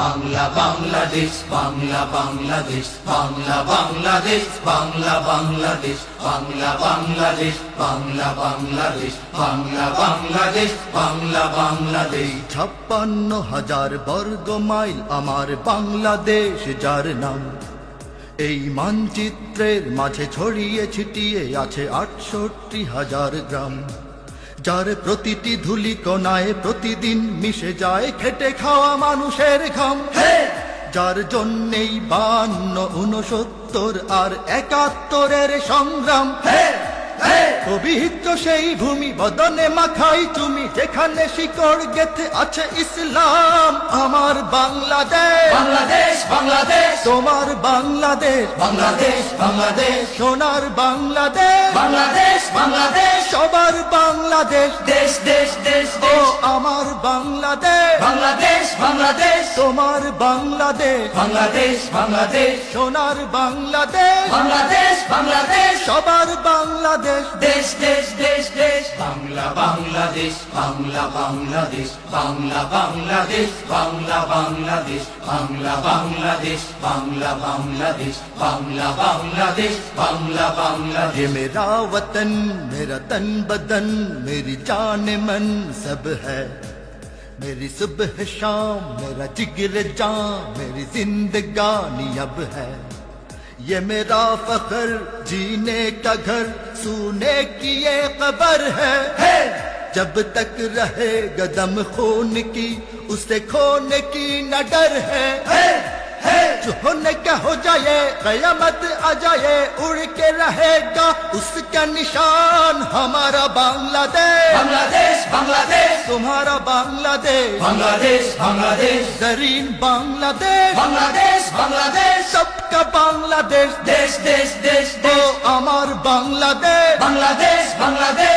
বাংলা, বাংলাদেশ বাংলা বাংলাদেশ বাংলা বাংলাদেশ বাংলা বাংলাদেশ বাংলা বাংলাদেশ বাংলা বাংলাদেশ বাংলা বাংলাদেশ বাংলা, বাংলাদেশ। ছাপ্পান্ন হাজার বর্গ মাইল আমার বাংলাদেশ, যার নাম। এই মানচিত্রের মাঝে ছড়িয়ে ছিটিয়ে আছে আটষট্টি হাজার গ্রাম। যার প্রতিটি ধুলি কোনায় প্রতিদিন মিশে যায় খেটে খাওয়া মানুষের ঘাম। যার জন্যেই বান্ন উনসত্তর আর একাত্তরের সংগ্রাম। পবিত্র সেই ভূমি বদনে মাখাই তুমি যেখানে শিকড় গেথে আছে ইসলাম। আমার বাংলাদেশ। বাংলাদেশ বাংলাদেশ। তোমার বাংলাদেশ। বাংলাদেশ বাংলাদেশ। সোনার বাংলাদেশ। বাংলাদেশ বাংলাদেশ। সবার বাংলাদেশ দেশ দেশ দেশ ও দেশ আমার বাংলাদেশ বাংলাদেশ বাংলাদেশ তোমার বাংলাদেশ বাংলাদেশ বাংলাদেশ সোনার বাংলাদেশ বাংলাদেশ বাংলাদেশ সবার বাংলাদেশ দেশ দেশ দেশ দেশ বাংলা বাংলাদেশ বাংলা বাংলাদেশ বাংলা বাংলাদেশ বাংলা বাংলাদেশ বাংলা বাংলাদেশ বাংলা বাংলাদেশ বাংলা বাংলাদেশ बांग्लादेश मेरा वतन, मेरा तन बदन, मेरी जान मन सब है। मेरी सुबह शाम, मेरा जिगर जान मेरी जिंदगानी अब है। یہ میرا فخر جینے کا گھر سونے کی یہ قبر ہے۔ جب تک رہے گدم خون کی اسے کھونے کی نہ ڈر ہے۔ جو ہو جائے قیامت آ جائے اڑ کے رہے گا اس کا نشان ہمارا بنگلہ دیش۔ بنگلہ دیش بنگلہ دیش۔ تمہارا بنگلہ دیش۔ بنگلہ دیش بنگلہ دیش۔ زرین بنگلہ دیش۔ بنگلہ دیش۔ বাংলাদেশ। সবকা বাংলাদেশ। দেশ দেশ দেশ ও আমার বাংলাদেশ। বাংলাদেশ বাংলাদেশ।